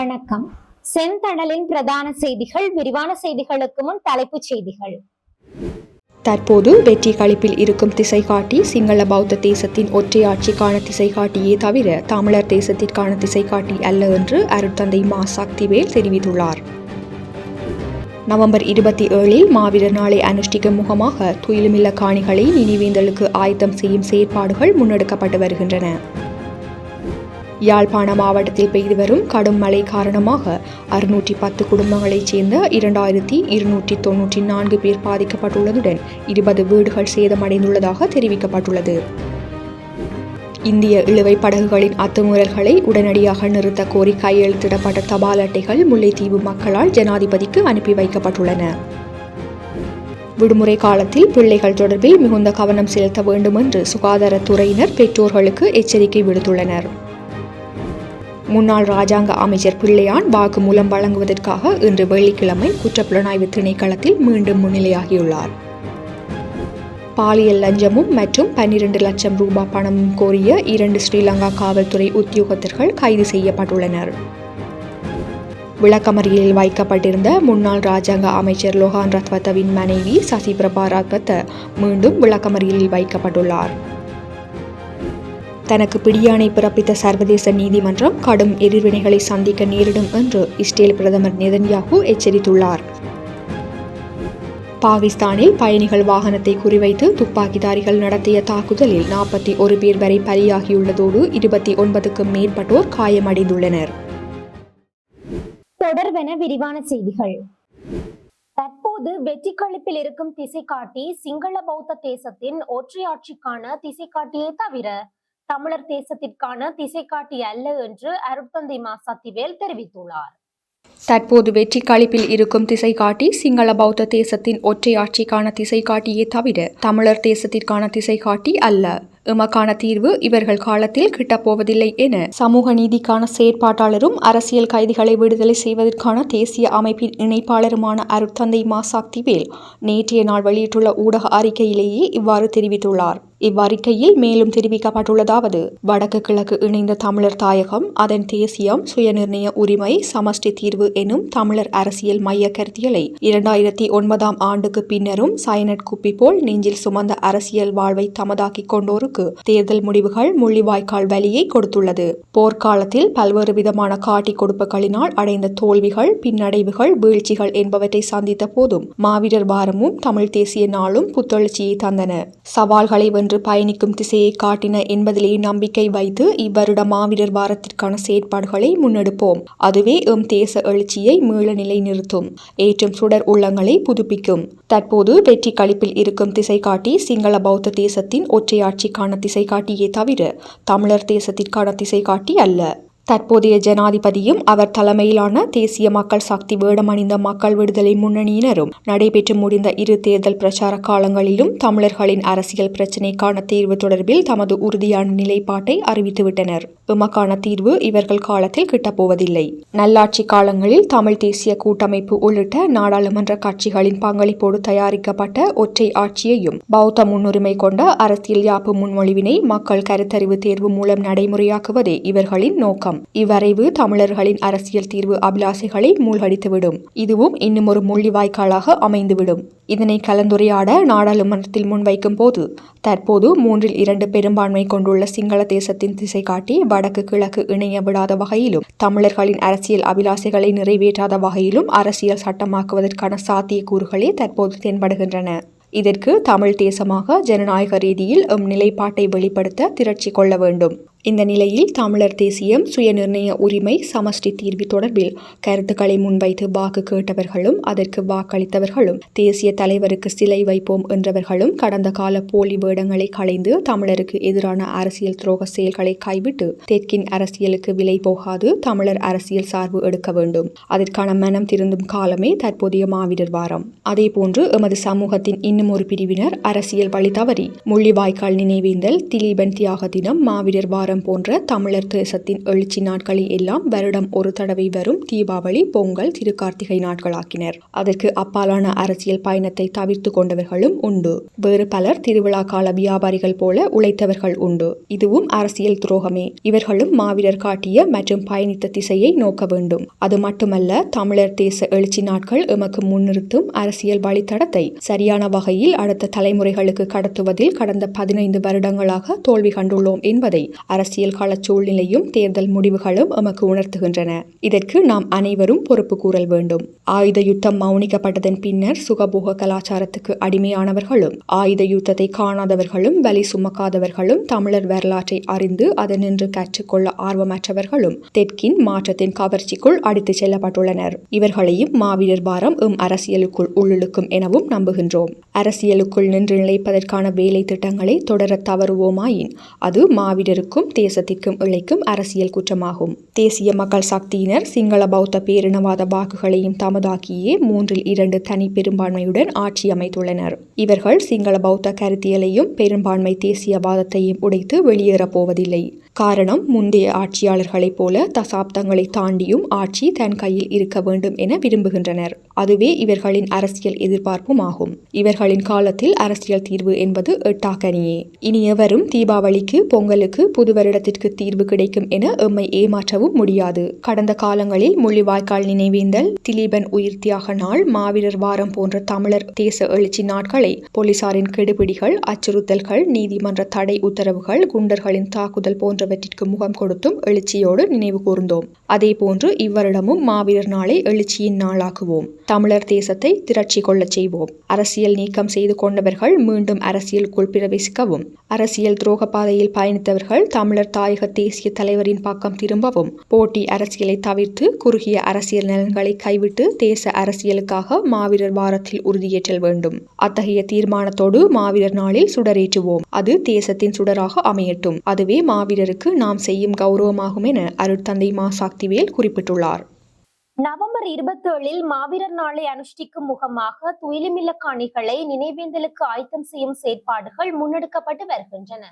வணக்கம். செந்தணலின் பிரதான செய்திகள் விரிவான செய்திகளுக்கு முன் தலைப்புச் செய்திகள். தற்போது வெற்றி களிப்பில் இருக்கும் திசை காட்டி சிங்கள பௌத்த தேசத்தின் ஒற்றையாட்சிக்கான திசை காட்டியே தவிர தமிழர் தேசத்திற்கான திசை காட்டி அல்ல என்று அருட்தந்தை மா. சக்திவேல் தெரிவித்துள்ளார். நவம்பர் இருபத்தி ஏழில் மாவீரர் நாளை அனுஷ்டிக்கும் முகமாக துயிலுமில்ல காணிகளை நினைவேந்தலுக்கு ஆயத்தம் செய்யும் செயற்பாடுகள் முன்னெடுக்கப்பட்டு வருகின்றன. யாழ்ப்பாண மாவட்டத்தில் பெய்து வரும் கடும் மழை காரணமாக அறுநூற்றி பத்து குடும்பங்களைச் சேர்ந்த இரண்டாயிரத்தி இருநூற்றி தொன்னூற்றி நான்கு பேர் பாதிக்கப்பட்டுள்ளதுடன் இருபது வீடுகள் சேதமடைந்துள்ளதாக தெரிவிக்கப்பட்டுள்ளது. இந்திய இழுவை படகுகளின் அத்துமீறல்களை உடனடியாக நிறுத்த கோரி கையெழுத்திடப்பட்ட தபால் அட்டைகள் முல்லைத்தீவு மக்களால் ஜனாதிபதிக்கு அனுப்பி வைக்கப்பட்டுள்ளன. விடுமுறை காலத்தில் பிள்ளைகள் தொடர்பில் மிகுந்த கவனம் செலுத்த வேண்டும் என்று சுகாதாரத்துறையினர் பெற்றோர்களுக்கு எச்சரிக்கை விடுத்துள்ளனர். முன்னாள் ராஜாங்க அமைச்சர் பிள்ளையான் வாக்குமூலம் வழங்குவதற்காக இன்று வெள்ளிக்கிழமை குற்றப்புலனாய்வு திணைக்களத்தில் மீண்டும் முன்னிலையாகியுள்ளார். பாலியல் லஞ்சமும் மற்றும் பன்னிரண்டு லட்சம் ரூபாய் பணமும் கோரிய இரண்டு ஸ்ரீலங்கா காவல்துறை உத்தியோகத்தர்கள் கைது செய்யப்பட்டுள்ளனர். விளக்கமறியலில் வைக்கப்பட்டிருந்த முன்னாள் ராஜாங்க அமைச்சர் லோகான் ரத்வத்தவின் மனைவி சசிபிரபா ரத்வத்த மீண்டும் விளக்கமறியலில் வைக்கப்பட்டுள்ளார். தனக்கு பிடியானை பிறப்பித்த சர்வதேச நீதிமன்றம் கடும் எதிர்வினைகளை சந்திக்க நேரிடும் என்று இஸ்ரேல் பிரதமர் நெதன்யாகு எச்சரித்துள்ளார். பாகிஸ்தானில் பயணிகள் வாகனத்தை குறிவைத்து துப்பாக்கிதாரிகள் நடத்திய தாக்குதலில் நாற்பத்தி ஒரு பேர் வரை பலியாகியுள்ளதோடு இருபத்தி ஒன்பதுக்கும் மேற்பட்டோர் காயமடைந்துள்ளனர். தொடர்வென விரிவான செய்திகள். தற்போது வெற்றி களிப்பில் இருக்கும் திசை காட்டி சிங்கள பௌத்த தேசத்தின் ஒற்றையாட்சிக்கான திசை காட்டியே தவிர தமிழர் தேசத்திற்கான திசை காட்டி அல்ல என்று அருட்தந்தை மா சத்திவேல் தெரிவித்துள்ளார். தற்போது வெற்றி களிப்பில் இருக்கும் திசை காட்டி சிங்கள பௌத்த தேசத்தின் ஒற்றையாட்சிக்கான திசை காட்டியே தவிர தமிழர் தேசத்திற்கான திசை காட்டி அல்ல. எமக்கான தீர்வு இவர்கள் காலத்தில் கிட்டப்போவதில்லை என சமூக நீதிக்கான செயற்பாட்டாளரும் அரசியல் கைதிகளை விடுதலை செய்வதற்கான தேசிய அமைப்பின் இணைப்பாளருமான அருட்தந்தை மா சக்திவேல் நேற்றைய நாள் வெளியிட்டுள்ள ஊடக அறிக்கையிலேயே இவ்வாறு தெரிவித்துள்ளார். இவ்வறிக்கையில் மேலும் தெரிவிக்கப்பட்டுள்ளதாவது வடக்கு கிழக்கு இணைந்த தமிழர் தாயகம் அதன் தேசியம் சுயநிர்ணய உரிமை சமஷ்டி தீர்வு எனும் தமிழர் அரசியல் மைய கருத்தியலை இரண்டாயிரத்தி ஒன்பதாம் ஆண்டுக்கு பின்னரும் சயனட் குப்பி போல் நெஞ்சில் சுமந்த அரசியல் வாழ்வை தமதாக்கிக் கொண்டோருக்கு தேர்தல் முடிவுகள் முள்ளிவாய்க்கால் வலியை கொடுத்துள்ளது. போர்க்காலத்தில் பல்வேறு விதமான காட்டி கொடுப்புகளினால் அடைந்த தோல்விகள் பின்னடைவுகள் வீழ்ச்சிகள் என்பவற்றை சந்தித்த போதும் மாவீரர் வாரமும் தமிழ் தேசிய நாளும் புத்தெழுச்சியை தந்தன. சவால்களை வென்று பயணிக்கும் திசையை காட்டின என்பதிலே நம்பிக்கை வைத்து இவ்வருட மாவீரர் வாரத்திற்கான செயற்பாடுகளை முன்னெடுப்போம். அதுவே எம் தேச எழுச்சியை மீள நிலை நிறுத்தும் ஏற்றும் சுடர் உள்ளங்களை புதுப்பிக்கும். தற்போது வெற்றி களிப்பில் இருக்கும் திசை காட்டி சிங்கள பௌத்த தேசத்தின் ஒற்றையாட்சி தேசத்திற்கான திசை காட்டியே தவிர தமிழர் தேசத்திற்கான திசை காட்டி அல்ல. தற்போதைய ஜனாதிபதியும் அவர் தலைமையிலான தேசிய மக்கள் சக்தி வேடமணிந்த மக்கள் விடுதலை முன்னணியினரும் நடைபெற்று முடிந்த இரு தேர்தல் பிரச்சார காலங்களிலும் தமிழர்களின் அரசியல் பிரச்சினைக்கான தீர்வு தொடர்பில் தமது உறுதியான நிலைப்பாட்டை அறிவித்துவிட்டனர். உமக்கான தீர்வு இவர்கள் காலத்தில் கிட்டப்போவதில்லை. நல்லாட்சி காலங்களில் தமிழ் தேசிய கூட்டமைப்பு உள்ளிட்ட நாடாளுமன்ற கட்சிகளின் பங்களிப்போடு தயாரிக்கப்பட்ட ஒற்றை ஆட்சியையும் பௌத்த முன்னுரிமை கொண்ட அரசியல் யாப்பு முன்மொழிவினை மக்கள் கருத்தறிவு தேர்வு மூலம் நடைமுறையாக்குவதே இவர்களின் நோக்கம். இவ்வரைவு தமிழர்களின் அரசியல் தீர்வு அபிலாசைகளை மூழ்கடித்துவிடும். இதுவும் இன்னும் ஒரு முள்ளிவாய்க்காலாக அமைந்துவிடும். இதனை கலந்துரையாட நாடாளுமன்றத்தில் முன்வைக்கும் போது தற்போது மூன்றில் இரண்டு பெரும்பான்மை கொண்டுள்ள சிங்கள தேசத்தின் திசை காட்டி வடக்கு கிழக்கு இணைய விடாத வகையிலும் தமிழர்களின் அரசியல் அபிலாசைகளை நிறைவேற்றாத வகையிலும் அரசியல் சட்டமாக்குவதற்கான சாத்தியக்கூறுகளே தற்போது தென்படுகின்றன. இதற்கு தமிழ் தேசமாக ஜனநாயக ரீதியில் எம் நிலைப்பாட்டை வெளிப்படுத்த திரட்சி கொள்ள வேண்டும். இந்த நிலையில் தமிழர் தேசியம் சுயநிர்ணய உரிமை சமஷ்டி தீர்வு தொடர்பில் கருத்துக்களை முன்வைத்து வாக்கு கேட்டவர்களும் அதற்கு வாக்களித்தவர்களும் தேசிய தலைவருக்கு சிலை வைப்போம் என்றவர்களும் கடந்த கால போலி வேடங்களை களைந்து தமிழருக்கு எதிரான அரசியல் துரோக செயல்களை கைவிட்டு தெற்கின் அரசியலுக்கு விலை போகாது தமிழர் அரசியல் சார்பு எடுக்க வேண்டும். அதற்கான மனம் திருந்தும் காலமே தற்போதைய மாவீரர் வாரம். அதேபோன்று எமது சமூகத்தின் இன்னும் ஒரு பிரிவினர் அரசியல் வழி தவறி முள்ளிவாய்க்கால் நினைவேந்தல் திலீபன் தியாக தினம் மாவீரர் வாரம். வாரம் போன்ற தமிழர் தேசத்தின் எழுச்சி நாட்களில் எல்லாம் வருடம் ஒரு தடவை வரும் தீபாவளி பொங்கல் திருக்கார்த்திகை நாட்களாக்கினர். அதற்கு அப்பாலான அரசியல் பயணத்தை தவிர்த்து கொண்டவர்களும் உண்டு. வேறு பலர் திருவிழா கால வியாபாரிகள் போல உழைத்தவர்கள் உண்டு. இதுவும் அரசியல் துரோகமே. இவர்களும் மாவீரர் காட்டிய மற்றும் பயணித்த திசையை நோக்க வேண்டும். அது மட்டுமல்ல தமிழர் தேச எழுச்சி நாட்கள் எமக்கு முன்னிறுத்தும் அரசியல் வழித்தடத்தை சரியான வகையில் அடுத்த தலைமுறைகளுக்கு கடத்துவதில் கடந்த பதினைந்து வருடங்களாக தோல்வி கண்டுள்ளோம் என்பதை அரசியல் கள சூழ்நிலையும் தேர்தல் முடிவுகளும் எமக்கு உணர்த்துகின்றன. இதற்கு நாம் அனைவரும் பொறுப்பு கூறல் வேண்டும். ஆயுத யுத்தம் மௌனிக்கப்பட்டதன் பின்னர் சுகபோக கலாச்சாரத்துக்கு அடிமையானவர்களும் ஆயுத யுத்தத்தை காணாதவர்களும் வலி சுமக்காதவர்களும் தமிழர் வரலாற்றை அறிந்து அதனின்று கற்றுக்கொள்ள ஆர்வமற்றவர்களும் தெற்கின் மாற்றத்தின் கவர்ச்சிக்குள் அடித்துச் செல்லப்பட்டுள்ளனர். இவர்களையும் மாவீரர் பாரம் எம் அரசியலுக்குள் உள்ளிழுக்கும் எனவும் நம்புகின்றோம். அரசியலுக்குள் நின்று நிலைப்பதற்கான வேலை திட்டங்களை தொடர தவறுவோமாயின் அது மாவீரருக்கும் தேசத்திற்கும் இழைக்கும் அரசியல் குற்றமாகும். தேசிய மக்கள் சக்தியினர் சிங்கள பௌத்த பேரினவாத வாக்குகளையும் தமதாக்கியே மூன்றில் இரண்டு தனி பெரும்பான்மையுடன் ஆட்சி அமைத்துள்ளனர். இவர்கள் சிங்கள பௌத்த கருத்தியலையும் பெரும்பான்மை தேசியவாதத்தையும் உடைத்து வெளியேறப் போவதில்லை. காரணம் முந்தைய ஆட்சியாளர்களைப் போல தசாப்தங்களை தாண்டியும் ஆட்சி தன் கையில் இருக்க வேண்டும் என விரும்புகின்றனர். அதுவே இவர்களின் அரசியல் எதிர்பார்ப்பும் ஆகும் இவர்களின் காலத்தில் அரசியல் தீர்வு என்பது எட்டாக்கனியே. இனி எவரும் தீபாவளிக்கு பொங்கலுக்கு புது வருடத்திற்கு தீர்வு கிடைக்கும் என எம்மை ஏமாற்றவும் முடியாது. கடந்த காலங்களில் முள்ளிவாய்க்கால் நினைவேந்தல் திலீபன் உயிர் தியாக நாள் மாவீரர் வாரம் போன்ற தமிழர் தேச எழுச்சி நாட்களை போலீசாரின் கெடுபிடிகள் அச்சுறுத்தல்கள் நீதிமன்ற தடை உத்தரவுகள் குண்டர்களின் தாக்குதல் போன்ற போன்றவற்றிற்கு முகம் கொடுத்தும் எழுச்சியோடு நினைவு கூர்ந்தோம். அதேபோன்று இவ்வருடமும் மாவீரர் நாளை எழுச்சியின் நாளாக்குவோம். தமிழர் தேசத்தை திரட்சி கொள்ளச் செய்வோம். அரசியல் நீக்கம் செய்து கொண்டவர்கள் மீண்டும் அரசியலுக்குள் பிரவேசிக்கவும். அரசியல் துரோக பாதையில் பயணித்தவர்கள் தமிழர் தாயக தேசிய தலைவரின் பக்கம் திரும்பவும். போட்டி அரசியலை தவிர்த்து குறுகிய அரசியல் நலன்களை கைவிட்டு தேச அரசியலுக்காக மாவீரர் வாரத்தில் உறுதியேற்றல் வேண்டும். அத்தகைய தீர்மானத்தோடு மாவீரர் நாளில் சுடரேற்றுவோம். அது தேசத்தின் சுடராக அமையட்டும். அதுவே மாவீரருக்கு நாம் செய்யும் கௌரவமாகும் என அருட்தந்தை மா சக்திவேல் குறிப்பிட்டுள்ளார். நவம்பர் இருபத்தேழில் மாவீரர் நாளை அனுஷ்டிக்கும் முகமாக துயிலுமில்ல காணிகளை நினைவேந்தலுக்கு ஆயத்தம் செய்யும் செயற்பாடுகள் முன்னெடுக்கப்பட்டு வருகின்றன.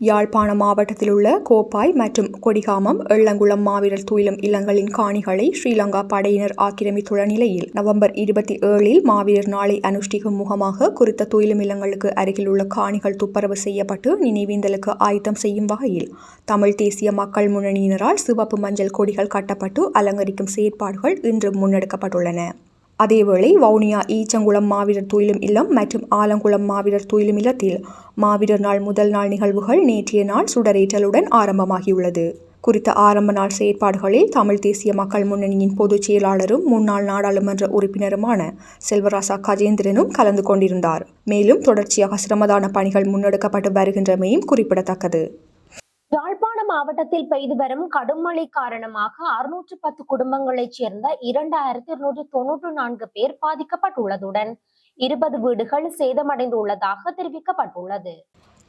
யாழ்ப்பாண மாவட்டத்தில் உள்ள கோப்பாய் மற்றும் கொடிகாமம் எள்ளங்குளம் மாவீரர் துயிலும் இல்லங்களின் காணிகளை ஸ்ரீலங்கா படையினர் ஆக்கிரமித்துள்ள நிலையில் நவம்பர் இருபத்தி ஏழில் மாவீரர் நாளை அனுஷ்டிக்கும் முகமாக குறித்த துயிலும் இல்லங்களுக்கு அருகில் உள்ள காணிகள் துப்பரவு செய்யப்பட்டு நினைவேந்தலுக்கு ஆயத்தம் செய்யும் வகையில் தமிழ் தேசிய மக்கள் முன்னணியினரால் சிவப்பு மஞ்சள் கொடிகள் கட்டப்பட்டு அலங்கரிக்கும் செயற்பாடுகள் இன்று முன்னெடுக்கப்பட்டுள்ளன. அதேவேளை வவுனியா ஈச்சங்குளம் மாவீரர் துயிலும் இல்லம் மற்றும் ஆலங்குளம் மாவீரர் துயிலும் இல்லத்தில் மாவீரர் நாள் முதல் நாள் நிகழ்வுகள் நேற்றைய நாள் சுடரேற்றலுடன் ஆரம்பமாகியுள்ளது. குறித்த ஆரம்ப நாள் செயற்பாடுகளில் தமிழ் தேசிய மக்கள் முன்னணியின் பொதுச் செயலாளரும் முன்னாள் நாடாளுமன்ற உறுப்பினருமான செல்வராசா கஜேந்திரனும் கலந்து கொண்டிருந்தார். மேலும் தொடர்ச்சியாக சிரமதான பணிகள் முன்னெடுக்கப்பட்டு வருகின்றமையும் குறிப்பிடத்தக்கது. மாவட்டத்தில் பெய்து வரும் கடும் மழை காரணமாக அறுநூற்று பத்து குடும்பங்களைச் சேர்ந்த இரண்டாயிரத்தி இருநூற்று தொன்னூற்று நான்கு பேர் பாதிக்கப்பட்டுள்ளதுடன் இருபது வீடுகள் சேதமடைந்துள்ளதாக தெரிவிக்கப்பட்டுள்ளது.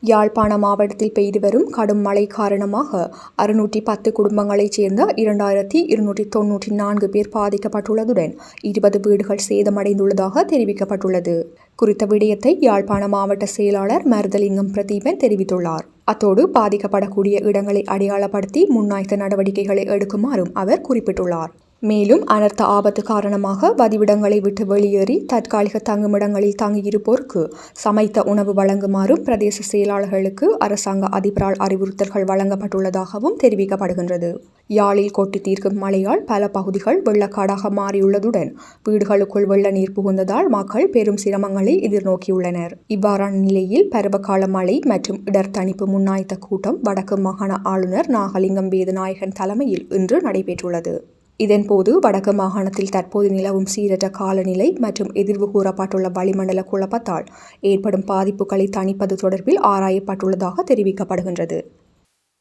யாழ்ப்பாண மாவட்டத்தில் பெய்து வரும் கடும் மழை காரணமாக அறுநூற்றி பத்து குடும்பங்களைச் சேர்ந்த இரண்டாயிரத்தி இருநூற்றி தொன்னூற்றி நான்கு பேர் பாதிக்கப்பட்டுள்ளதுடன் இருபது வீடுகள் சேதமடைந்துள்ளதாக தெரிவிக்கப்பட்டுள்ளது. குறித்த விடயத்தை யாழ்ப்பாண மாவட்ட செயலாளர் மருதலிங்கம் பிரதீபன் தெரிவித்துள்ளார். அத்தோடு பாதிக்கப்படக்கூடிய இடங்களை அடையாளப்படுத்தி முன்னாய்த்த நடவடிக்கைகளை எடுக்குமாறும் அவர் குறிப்பிட்டுள்ளார். மேலும் அனர்த்த ஆபத்து காரணமாக வதிவிடங்களை விட்டு வெளியேறி தற்காலிக தங்குமிடங்களில் தங்கியிருப்போருக்கு சமைத்த உணவு வழங்குமாறும் பிரதேச செயலாளர்களுக்கு அரசாங்க அதிபரால் அறிவுறுத்தல்கள் வழங்கப்பட்டுள்ளதாகவும் தெரிவிக்கப்படுகின்றது. யாழில் கொட்டி தீர்க்கும் மழையால் பல பகுதிகள் வெள்ளக்காடாக மாறியுள்ளதுடன் வீடுகளுக்குள் வெள்ள நீர் புகுந்ததால் மக்கள் பெரும் சிரமங்களை எதிர்நோக்கியுள்ளனர். இவ்வாறான நிலையில் பருவகால மழை மற்றும் இடர் தணிப்பு முன்னாய்த்த கூட்டம் வடக்கு மாகாண ஆளுநர் நாகலிங்கம் வேதநாயகன் தலைமையில் இன்று நடைபெற்றுள்ளது. இதன்போது வடக்கு மாகாணத்தில் தற்போது நிலவும் சீரற்ற காலநிலை மற்றும் எதிர்வு கூறப்பட்டுள்ள வளிமண்டல குழப்பத்தால் ஏற்படும் பாதிப்புகளை தணிப்பது தொடர்பில் ஆராயப்பட்டுள்ளதாக தெரிவிக்கப்படுகின்றது.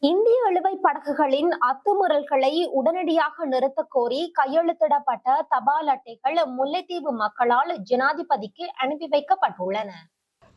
இந்திய இழுவை படகுகளின் அத்துமுறல்களை உடனடியாக நிறுத்தக் கோரி கையெழுத்திடப்பட்ட தபால் அட்டைகள் முல்லைத்தீவு மக்களால் ஜனாதிபதிக்கு அனுப்பி வைக்கப்பட்டுள்ளன.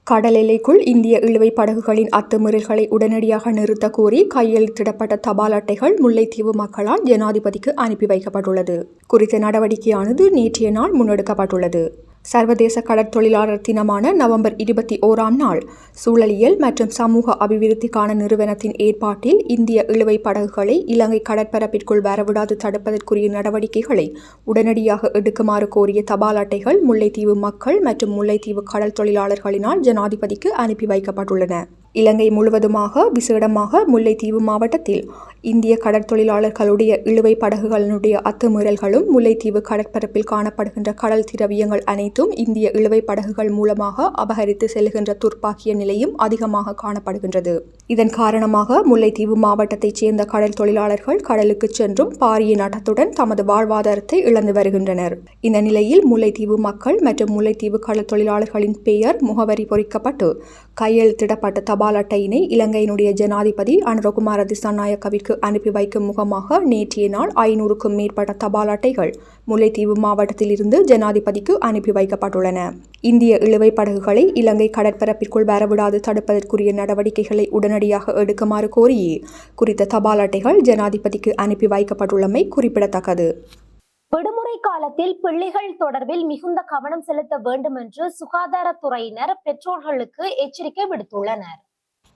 கடல் எல்லைக்குள் இந்திய இழுவை படகுகளின் அத்துமீறல்களை உடனடியாக நிறுத்த கோரி கையெழுத்திடப்பட்ட தபால் அட்டைகள் முல்லைத்தீவு மக்களால் ஜனாதிபதிக்கு அனுப்பி வைக்கப்பட்டுள்ளது. குறித்த நடவடிக்கையானது நேற்றைய நாள் முன்னெடுக்கப்பட்டுள்ளது. சர்வதேச கடற்தொழிலாளர் தினமான நவம்பர் இருபத்தி ஓராம் நாள். சூழலியல் மற்றும் சமூக அபிவிருத்திக்கான நிறுவனத்தின் ஏற்பாட்டில் இந்திய இழுவை படகுகளை இலங்கை கடற்பரப்பிற்குள் வரவிடாது தடுப்பதற்குரிய நடவடிக்கைகளை உடனடியாக எடுக்குமாறு கோரிய தபால் அட்டைகள் முல்லைத்தீவு மக்கள் மற்றும் முல்லைத்தீவு கடல் தொழிலாளர்களினால் ஜனாதிபதிக்கு அனுப்பி வைக்கப்பட்டுள்ளன. இலங்கை முழுவதுமாக விசேடமாக முல்லைத்தீவு மாவட்டத்தில் இந்திய கடற்தொழிலாளர்களுடைய இழுவை படகுகளினுடைய அத்துமீறல்களும் முல்லைத்தீவு கடற்பரப்பில் காணப்படுகின்ற கடல் திரவியங்கள் அனைத்தும் இந்திய இழுவை படகுகள் மூலமாக அபகரித்து செல்கின்ற துர்ப்பாக்கிய நிலையும் அதிகமாக காணப்படுகின்றது. இதன் காரணமாக முல்லைத்தீவு மாவட்டத்தைச் சேர்ந்த கடல் தொழிலாளர்கள் கடலுக்கு சென்றும் பாரிய நட்டத்துடன் தமது வாழ்வாதாரத்தை இழந்து வருகின்றனர். இந்த நிலையில் முல்லைத்தீவு மக்கள் மற்றும் முல்லைத்தீவு கடல் தொழிலாளர்களின் பெயர் முகவரி பொறிக்கப்பட்டு கையெழுத்திடப்பட்ட தபால் அட்டையினை இலங்கையினுடைய ஜனாதிபதி அனுரகுமார திசாநாயக்கவிற்கு அனுப்பி வைக்கும் முகமாக நேற்றைய நாள் ஐநூறுக்கும் மேற்பட்ட தபால் அட்டைகள் முல்லைத்தீவு மாவட்டத்தில் இருந்து ஜனாதிபதிக்கு அனுப்பி வைக்கப்பட்டுள்ளன. இந்திய இழுவை படகுகளை இலங்கை கடற்பரப்பிற்குள் வரவிடாது தடுப்பதற்குரிய நடவடிக்கைகளை உடனடியாக எடுக்குமாறு கோரி குறித்த தபால் அட்டைகள் ஜனாதிபதிக்கு அனுப்பி வைக்கப்பட்டுள்ளமை குறிப்பிடத்தக்கது. விடுமுறை காலத்தில் பிள்ளைகள் தொடர்பில் மிகுந்த கவனம் செலுத்த வேண்டும் என்று சுகாதாரத்துறையினர் பெற்றோர்களுக்கு எச்சரிக்கை விடுத்துள்ளனர்.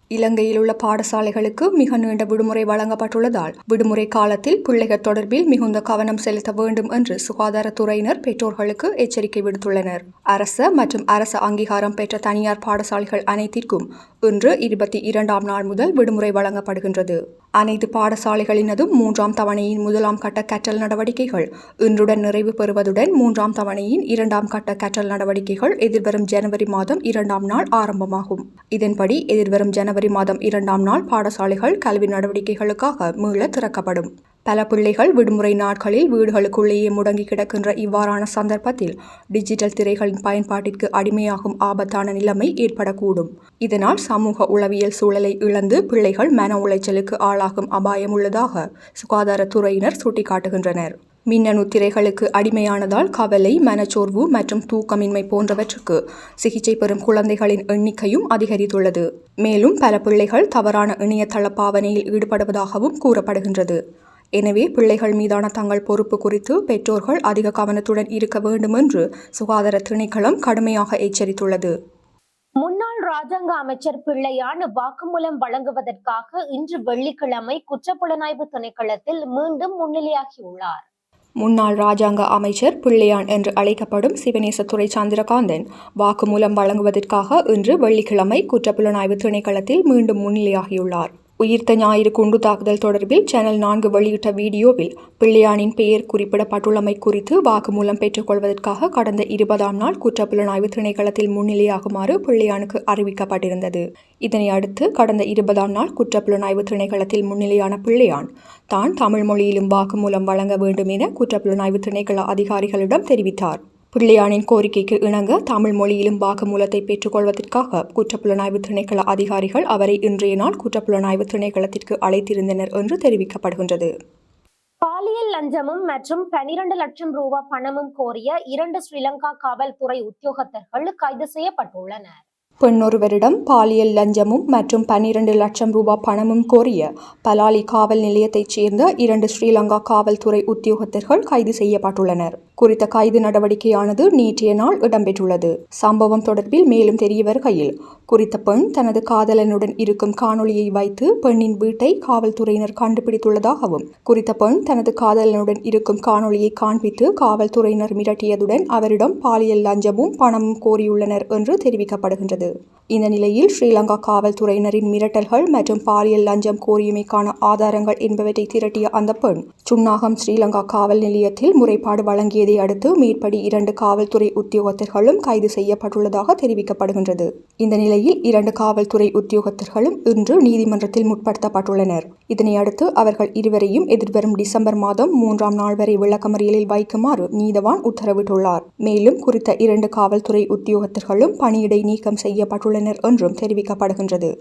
இலங்கையில் உள்ள பாடசாலைகளுக்கு மிக நீண்ட விடுமுறை வழங்கப்பட்டுள்ளதால் விடுமுறை காலத்தில் பிள்ளைகள் தொடர்பில் மிகுந்த கவனம் செலுத்த வேண்டும் என்று சுகாதாரத்துறையினர் பெற்றோர்களுக்கு எச்சரிக்கை விடுத்துள்ளனர். அரச மற்றும் அரச அங்கீகாரம் பெற்ற தனியார் பாடசாலைகள் அனைத்திற்கும் இன்று இருபத்தி இரண்டாம் நாள் முதல் விடுமுறை வழங்கப்படுகின்றது. அனைத்து பாடசாலைகளினதும் மூன்றாம் தவணையின் முதலாம் கட்ட கற்றல் நடவடிக்கைகள் இன்றுடன் நிறைவு பெறுவதுடன் மூன்றாம் தவணையின் இரண்டாம் கட்ட கற்றல் நடவடிக்கைகள் எதிர்வரும் ஜனவரி மாதம் இரண்டாம் நாள் ஆரம்பமாகும். இதன்படி எதிர்வரும் ஜனவரி மாதம் இரண்டாம் நாள் பாடசாலைகள் கல்வி நடவடிக்கைகளுக்காக மீள திறக்கப்படும். பல பிள்ளைகள் விடுமுறை நாட்களில் வீடுகளுக்குள்ளேயே முடங்கி கிடக்கின்ற இவ்வாறான சந்தர்ப்பத்தில் டிஜிட்டல் திரைகளின் பயன்பாட்டிற்கு அடிமையாகும் ஆபத்தான நிலைமை ஏற்படக்கூடும். இதனால் சமூக உளவியல் சூழலை இழந்து பிள்ளைகள் மன உளைச்சலுக்கு ஆளாகும் அபாயம் உள்ளதாக சுகாதாரத்துறையினர் சுட்டிக்காட்டுகின்றனர். மின்னணு திரைகளுக்கு அடிமையானதால் கவலை மனச்சோர்வு மற்றும் தூக்கமின்மை போன்றவற்றுக்கு சிகிச்சை பெறும் குழந்தைகளின் எண்ணிக்கையும் அதிகரித்துள்ளது. மேலும் பல பிள்ளைகள் தவறான இணையதள பாவனையில் ஈடுபடுவதாகவும் கூறப்படுகின்றது. எனவே பிள்ளைகள் மீதான தங்கள் பொறுப்பு குறித்து பெற்றோர்கள் அதிக கவனத்துடன் இருக்க வேண்டும் என்று சுகாதார திணைக்களம் கடுமையாக எச்சரித்துள்ளது. முன்னாள் ராஜாங்க அமைச்சர் பிள்ளையான் வாக்குமூலம் வழங்குவதற்காக இன்று வெள்ளிக்கிழமை குற்றப்புலனாய்வு திணைக்களத்தில் மீண்டும் முன்னிலையாகியுள்ளார். முன்னாள் ராஜாங்க அமைச்சர் பிள்ளையான் என்று அழைக்கப்படும் சிவநேசத்துறை சந்திரகாந்தன் வாக்குமூலம் வழங்குவதற்காக இன்று வெள்ளிக்கிழமை குற்றப்புலனாய்வு திணைக்களத்தில் மீண்டும் முன்னிலையாகியுள்ளார். உயிர்த்த ஞாயிறு குண்டு தாக்குதல் தொடர்பில் சேனல் நான்கு வெளியிட்ட வீடியோவில் பிள்ளையானின் பெயர் குறிப்பிடப்பட்டுள்ளமை குறித்து வாக்குமூலம் பெற்றுக்கொள்வதற்காக கடந்த இருபதாம் நாள் குற்றப்புலனாய்வு திணைக்களத்தில் முன்னிலையாகுமாறு பிள்ளையானுக்கு அறிவிக்கப்பட்டிருந்தது. இதனை அடுத்து கடந்த இருபதாம் நாள் குற்றப்புலனாய்வு திணைக்களத்தில் முன்னிலையான பிள்ளையான் தான் தமிழ் மொழியிலும் வாக்குமூலம் வழங்க வேண்டும் என குற்றப்புலனாய்வு திணைக்கள அதிகாரிகளிடம் தெரிவித்தார். பிள்ளையானின் கோரிக்கைக்கு இணங்க தமிழ் மொழியிலும் வாக்குமூலத்தை பெற்றுக்கொள்வதற்காக குற்றப்புலனாய்வு திணைக்கள அதிகாரிகள் அவரை இன்றைய நாள் குற்றப்புலனாய்வு திணைக்களத்திற்கு அழைத்திருந்தனர் என்று தெரிவிக்கப்படுகின்றது. பாலியல் லஞ்சமும் மற்றும் பனிரண்டு லட்சம் ரூபாய் பணமும் கோரிய இரண்டு ஸ்ரீலங்கா காவல்துறை உத்தியோகத்தர்கள் கைது செய்யப்பட்டுள்ளனர். பெண்ணொருவரிடம் பாலியல் லஞ்சமும் மற்றும் பன்னிரண்டு லட்சம் ரூபாய் பணமும் கோரிய பலாலி காவல் நிலையத்தைச் சேர்ந்த இரண்டு ஸ்ரீலங்கா காவல்துறை உத்தியோகத்தர்கள் கைது செய்யப்பட்டுள்ளனர். குறித்த கைது நடவடிக்கையானது நேற்றைய நாள் இடம்பெற்றுள்ளது. சம்பவம் தொடர்பில் மேலும் தெரிய வருகையில் குறித்த பெண் தனது காதலனுடன் இருக்கும் காணொளியை வைத்து பெண்ணின் வீட்டை காவல்துறையினர் கண்டுபிடித்துள்ளதாகவும் குறித்த பெண் தனது காதலனுடன் இருக்கும் காணொளியை காண்பித்து காவல்துறையினர் மிரட்டியதுடன் அவரிடம் பாலியல் லஞ்சமும் பணமும் கோரியுள்ளனர் என்று தெரிவிக்கப்படுகின்றது. இந்த நிலையில் ஸ்ரீலங்கா காவல்துறையினரின் மிரட்டல்கள் மற்றும் பாலியல் லஞ்சம் கோரியமைக்கான ஆதாரங்கள் என்பவற்றை திரட்டிய அந்த பெண் சுன்னாகம் ஸ்ரீலங்கா காவல் நிலையத்தில் முறைப்பாடு வழங்கியது இதையடுத்து மேற்படி இரண்டு காவல்துறை உத்தியோகத்தர்களும் கைது செய்யப்பட்டுள்ளதாக தெரிவிக்கப்படுகின்றது. இந்த நிலையில் இரண்டு காவல்துறை உத்தியோகத்தர்களும் இன்று நீதிமன்றத்தில் முற்படுத்தப்பட்டுள்ளனர். இதனை அடுத்து அவர்கள் இருவரையும் எதிர்வரும் டிசம்பர் மாதம் மூன்றாம் நாள் வரை விளக்கமறியலில் வைக்குமாறு நீதவான் உத்தரவிட்டுள்ளார். மேலும் குறித்த இரண்டு காவல்துறை உத்தியோகத்தர்களும் பணியிடை நீக்கம் செய்யப்பட்டுள்ளனர் என்றும் தெரிவிக்கப்படுகின்றது.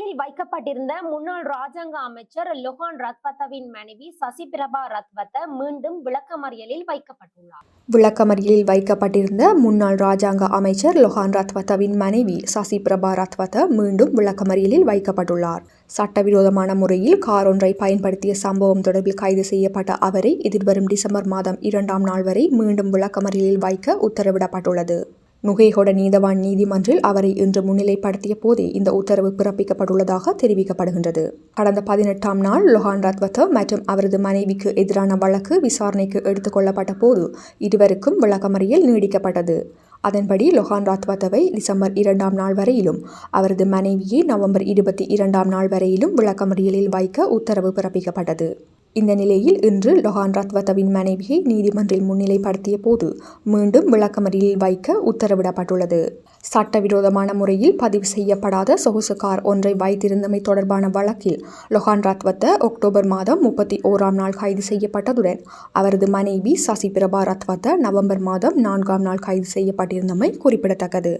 ஜெயிலில் வைக்கப்பட்டிருந்த முன்னாள் ராஜாங்க அமைச்சர் லொஹான் ரத்வத்தவின் மனைவி சசிபிரபா ரத்வத்த மீண்டும் விளக்கமறியலில் வைக்கப்பட்டுள்ளார். விளக்கமறியலில் வைக்கப்பட்டிருந்த முன்னாள் ராஜாங்க அமைச்சர் லொஹான் ரத்வத்தவின் மனைவி சசி பிரபா ரத்வத்த மீண்டும் விளக்கமறியலில் வைக்கப்பட்டுள்ளார். சட்டவிரோதமான முறையில் கார் ஒன்றை பயன்படுத்திய சம்பவம் தொடர்பில் கைது செய்யப்பட்ட அவரை எதிர்வரும் டிசம்பர் மாதம் இரண்டாம் நாள் வரை மீண்டும் விளக்கமறியலில் வைக்க உத்தரவிடப்பட்டுள்ளது. நுகைகொட நீதவான் நீதிமன்றில் அவரை இன்று முன்னிலைப்படுத்திய போதே இந்த உத்தரவு பிறப்பிக்கப்பட்டுள்ளதாக தெரிவிக்கப்படுகின்றது. கடந்த பதினெட்டாம் நாள் லொஹான் ரத்வத்த மற்றும் அவரது மனைவிக்கு எதிரான வழக்கு விசாரணைக்கு எடுத்துக் கொள்ளப்பட்ட போது இருவருக்கும் விளக்கமறியல் நீடிக்கப்பட்டது. அதன்படி லொஹான் ராத்வத்தவை டிசம்பர் இரண்டாம் நாள் வரையிலும் அவரது மனைவியை நவம்பர் இருபத்தி இரண்டாம் நாள் வரையிலும் விளக்கமறியலில் வைக்க உத்தரவு பிறப்பிக்கப்பட்டது. இந்த நிலையில் இன்று லொஹான் ரத்வத்தவின் மனைவியை நீதிமன்றில் முன்னிலைப்படுத்திய போது மீண்டும் விளக்கமறியில் வைக்க உத்தரவிடப்பட்டுள்ளது. சட்டவிரோதமான முறையில் பதிவு செய்யப்படாத சொகுசு கார் ஒன்றை வைத்திருந்தமை தொடர்பான வழக்கில் லொஹான் ரத்வத்த அக்டோபர் மாதம் முப்பத்தி ஓராம் நாள் கைது செய்யப்பட்டதுடன் அவரது மனைவி சசி பிரபா ரத்வத்த நவம்பர் மாதம் நான்காம் நாள் கைது செய்யப்பட்டிருந்தமை குறிப்பிடத்தக்கது.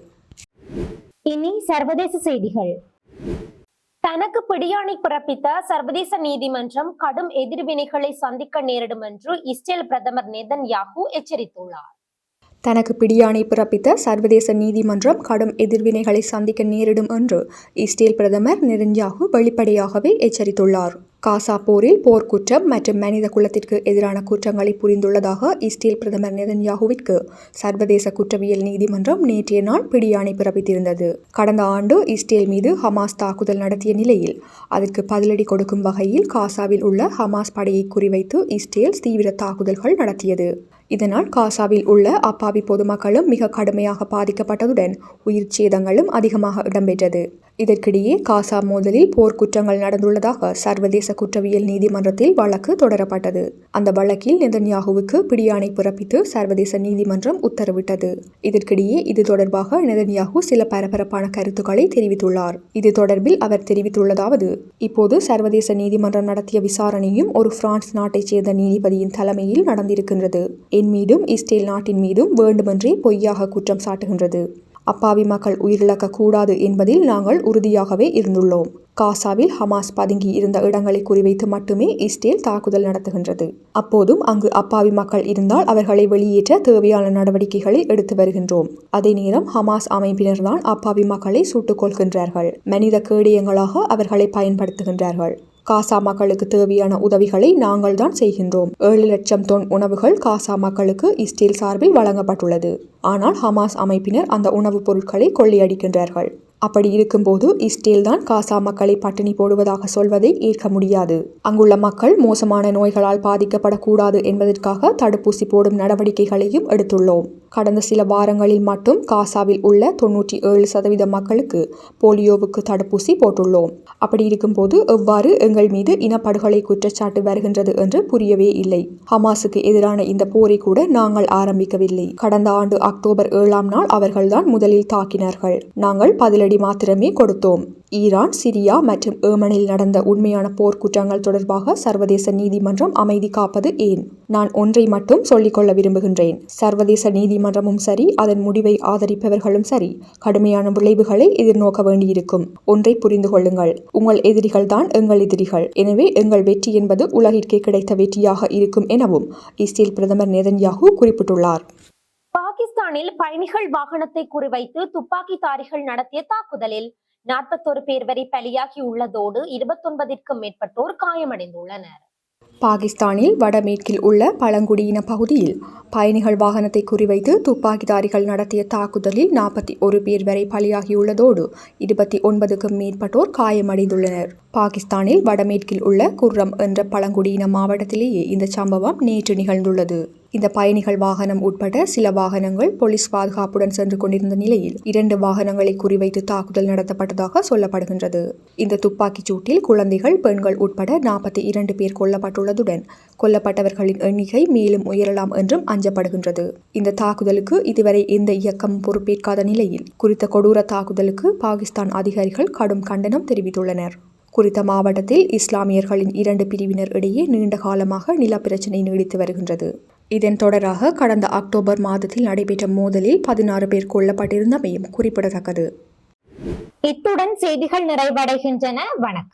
இனி சர்வதேச செய்திகள். தனக்கு பிடியாணை பிறப்பித்த சர்வதேச நீதிமன்றம் கடும் எதிர்வினைகளை சந்திக்க நேரிடும் என்று இஸ்ரேல் பிரதமர் நேதன் யாகு எச்சரித்துள்ளார். தனக்கு பிடியாணை பிறப்பித்த சர்வதேச நீதிமன்றம் கடும் எதிர்வினைகளை சந்திக்க நேரிடும் என்று இஸ்ரேல் பிரதமர் நெருஞ்சாகு வெளிப்படையாகவே எச்சரித்துள்ளார். காசா போரில் போர்க்குற்றம் மற்றும் மனித குலத்திற்கு எதிரான குற்றங்களை புரிந்துள்ளதாக இஸ்ரேல் பிரதமர் நெதன்யாகுவிற்கு சர்வதேச குற்றவியல் நீதிமன்றம் நேற்றைய நாள் பிடியாணை பிறப்பித்திருந்தது. கடந்த ஆண்டு இஸ்ரேல் மீது ஹமாஸ் தாக்குதல் நடத்திய நிலையில் அதற்கு பதிலடி கொடுக்கும் வகையில் காசாவில் உள்ள ஹமாஸ் படையை குறிவைத்து இஸ்ரேல் தீவிர தாக்குதல்கள் நடத்தியது. இதனால் காசாவில் உள்ள அப்பாவி பொதுமக்களும் மிக கடுமையாக பாதிக்கப்பட்டதுடன் உயிர் சேதங்களும் அதிகமாக இடம்பெற்றது. இதற்கிடையே காசா மோதலில் போர்க்குற்றங்கள் நடந்துள்ளதாக சர்வதேச குற்றவியல் நீதிமன்றத்தில் வழக்கு தொடரப்பட்டது. அந்த வழக்கில் நெதன்யாகுவுக்கு பிடியாணை பிறப்பித்து சர்வதேச நீதிமன்றம் உத்தரவிட்டது. இதற்கிடையே இது தொடர்பாக நெதன்யாகு சில பரபரப்பான கருத்துக்களை தெரிவித்துள்ளார். இது தொடர்பில் அவர் தெரிவித்துள்ளதாவது இப்போது சர்வதேச நீதிமன்றம் நடத்திய விசாரணையும் ஒரு பிரான்ஸ் நாட்டைச் சேர்ந்த நீதிபதியின் தலைமையில் நடந்திருக்கின்றது. என் மீதும் இஸ்ரேல் நாட்டின் மீதும் வேண்டுமென்றே பொய்யாக குற்றம் சாட்டுகின்றது. அப்பாவி மக்கள் உயிரிழக்க கூடாது என்பதில் நாங்கள் உறுதியாகவே இருந்துள்ளோம். காசாவில் ஹமாஸ் பதுங்கி இருந்த இடங்களை குறிவைத்து மட்டுமே இஸ்ரேல் தாக்குதல் நடத்துகின்றது. அப்போதும் அங்கு அப்பாவி மக்கள் இருந்தால் அவர்களை வெளியேற்ற தேவையான நடவடிக்கைகளை எடுத்து வருகின்றோம். அதே நேரம் ஹமாஸ் அமைப்பினர்தான் அப்பாவி மக்களை சுட்டுக் கொள்கின்றார்கள் மனித கேடயங்களாக அவர்களை பயன்படுத்துகின்றார்கள். காசா மக்களுக்கு தேவையான உதவிகளை நாங்கள் தான் செய்கின்றோம். ஏழு லட்சம் தொன் உணவுகள் காசா மக்களுக்கு இஸ்ரேல் சார்பில் வழங்கப்பட்டுள்ளது. ஆனால் ஹமாஸ் அமைப்பினர் அந்த உணவுப் பொருட்களை கொள்ளையடிக்கின்றார்கள். அப்படி இருக்கும்போது இஸ்ரேல் தான் காசா மக்களை பட்டினி போடுவதாக சொல்வதை ஏற்க முடியாது. அங்குள்ள மக்கள் மோசமான நோய்களால் பாதிக்கப்படக்கூடாது என்பதற்காக தடுப்பூசி போடும் நடவடிக்கைகளையும் எடுத்துள்ளோம். கடந்த சில வாரங்களில் மட்டும் காசாவில் உள்ள தொன்னூற்றி ஏழு சதவீத மக்களுக்கு போலியோவுக்கு தடுப்பூசி போட்டுள்ளோம். அப்படி இருக்கும்போது எவ்வாறு எங்கள் மீது இனப்படுகொலை குற்றச்சாட்டு வருகின்றது என்று புரியவே இல்லை. ஹமாஸுக்கு எதிரான இந்த போரை கூட நாங்கள் ஆரம்பிக்கவில்லை. கடந்த ஆண்டு அக்டோபர் ஏழாம் நாள் அவர்கள்தான் முதலில் தாக்கினார்கள். நாங்கள் பதிலடி மாத்திரமே கொடுத்தோம். ஈரான் சிரியா மற்றும் ஏமனில் நடந்த உண்மையான போர்க்குற்றங்கள் தொடர்பாக சர்வதேச நீதிமன்றம் அமைதி காப்பது ஏன்? நான் ஒன்றை மட்டும் சொல்லிக்கொள்ள விரும்புகின்றேன். சர்வதேச நீதிமன்றமும் சரி அதன் முடிவை ஆதரிப்பவர்களும் சரி. கடுமையான விளைவுகளை எதிர்நோக்க வேண்டியிருக்கும். ஒன்றை புரிந்து கொள்ளுங்கள். உங்கள் எதிரிகள் தான் எங்கள் எதிரிகள். எனவே எங்கள் வெற்றி என்பது உலகிற்கே கிடைத்த வெற்றியாக இருக்கும் எனவும் இஸ்ரேல் பிரதமர் நேதன்யாகு குறிப்பிட்டுள்ளார். பாகிஸ்தானில் பயணிகள் வாகனத்தை குறிவைத்து துப்பாக்கிதாரிகள் நடத்திய தாக்குதலில் நாற்பத்தொரு பேர் வரை பலியாகி உள்ளதோடு இருபத்தொன்பதிற்கும் மேற்பட்டோர் காயமடைந்துள்ளனர். பாகிஸ்தானில் வடமேற்கில் உள்ள பழங்குடியின பகுதியில் பயணிகள் வாகனத்தை குறிவைத்து துப்பாக்கிதாரிகள் நடத்திய தாக்குதலில் நாற்பத்தி ஒரு பேர் வரை பலியாகியுள்ளதோடு இருபத்தி ஒன்பதுக்கும் மேற்பட்டோர் காயமடைந்துள்ளனர். பாகிஸ்தானில் வடமேற்கில் உள்ள குர்ரம் என்ற பழங்குடியின மாவட்டத்திலேயே இந்த சம்பவம் நேற்று நிகழ்ந்துள்ளது. இந்த பயணிகள் வாகனம் உட்பட சில வாகனங்கள் போலீஸ் பாதுகாப்புடன் சென்று கொண்டிருந்த நிலையில் இரண்டு வாகனங்களை குறிவைத்து தாக்குதல் நடத்தப்பட்டதாக சொல்லப்படுகின்றது. இந்த துப்பாக்கிச் சூட்டில் குழந்தைகள் பெண்கள் உட்பட நாற்பத்தி இரண்டு பேர் கொல்லப்பட்டுள்ளதுடன் கொல்லப்பட்டவர்களின் எண்ணிக்கை மேலும் உயரலாம் என்றும் அஞ்சப்படுகின்றது. இந்த தாக்குதலுக்கு இதுவரை எந்த இயக்கம் பொறுப்பேற்காத நிலையில் குறித்த கொடூர தாக்குதலுக்கு பாகிஸ்தான் அதிகாரிகள் கடும் கண்டனம் தெரிவித்துள்ளனர். குறித்த மாவட்டத்தில் இஸ்லாமியர்களின் இரண்டு பிரிவினர் இடையே நீண்ட காலமாக நிலப்பிரச்சினை நீடித்து வருகின்றது. இதன் தொடராக கடந்த அக்டோபர் மாதத்தில் நடைபெற்ற மோதலில் பதினாறு பேர் கொல்லப்பட்டிருந்தமையும் குறிப்பிடத்தக்கது. இத்துடன் செய்திகள் நிறைவடைகின்றன. வணக்கம்.